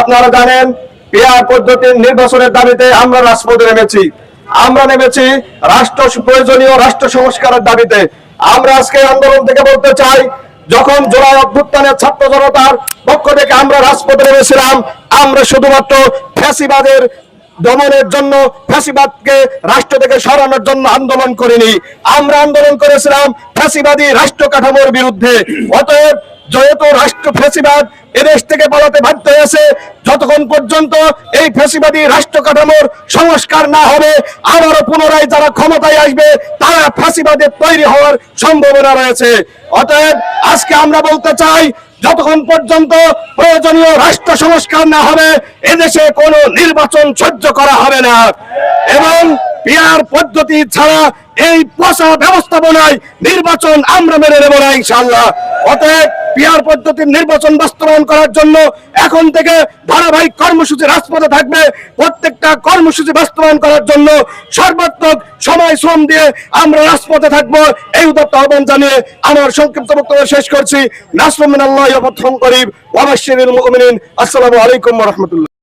আপনারা জানেন পেয়ার পদ্ধতির নির্বাচনের দাবিতে আমরা রাজপথে নেমেছি। আমরা নেমেছি রাষ্ট্র প্রয়োজনীয় রাষ্ট্র সংস্কারের দাবিতে। আমরা আজকে আন্দোলন থেকে বলতে চাই, যখন জোড়ায় অভ্যুত্থানের ছাত্র জনতার পক্ষ থেকে আমরা রাজপথে নেমেছিলাম, আমরা শুধুমাত্র ফ্যাসিবাদের দমনের জন্য, ফ্যাসিবাদকে রাষ্ট্র থেকে সরানোর জন্য আন্দোলন করিনি। আমরা আন্দোলন করেছিলাম ফ্যাসিবাদী রাষ্ট্র কাঠামোর বিরুদ্ধে। অতএব, যেহেতু রাষ্ট্র ফ্যাসিবাদ এদেশ থেকে পালাতে বাধ্য হয়েছে। যতক্ষণ পর্যন্ত এই ফ্যাসিবাদী রাষ্ট্র কাঠামোর সংস্কার না হবে, আবারও পুনরায় যারা ক্ষমতায় আসবে, তারা ফ্যাসিবাদের তৈরি হওয়ার সম্ভাবনা রয়েছে। অতএব আজকে আমরা বলতে চাই, যতক্ষণ পর্যন্ত প্রয়োজনীয় রাষ্ট্র সংস্কার না হবে, এদেশে কোনো নির্বাচন সহ্য করা হবে না। এবং পিয়ার পদ্ধতি ছাড়া এই পচা ব্যবস্থাপনায় নির্বাচন আমরা মেনে নেব না ইনশাল্লাহ অতএব পিয়ার পদ্ধতির নির্বাচন বাস্তবায়ন করার জন্য এখন থেকে ধারাবাহিক কর্মসূচি রাজপথে থাকবে। প্রত্যেকটা কর্মসূচি বাস্তবায়ন করার জন্য সর্বাত্মক সময়, শ্রম দিয়ে আমরা রাজপথে থাকব। এই উদাত্ত আহ্বান জানিয়ে আমার সংক্ষিপ্ত বক্তব্য শেষ করছি। নাসরমিন আল্লাহ করিম ফাতহুম করিব ওয়া বাশশিরিল মুমিনিন। আসসালামু আলাইকুম রাহমাতুল্লাহ।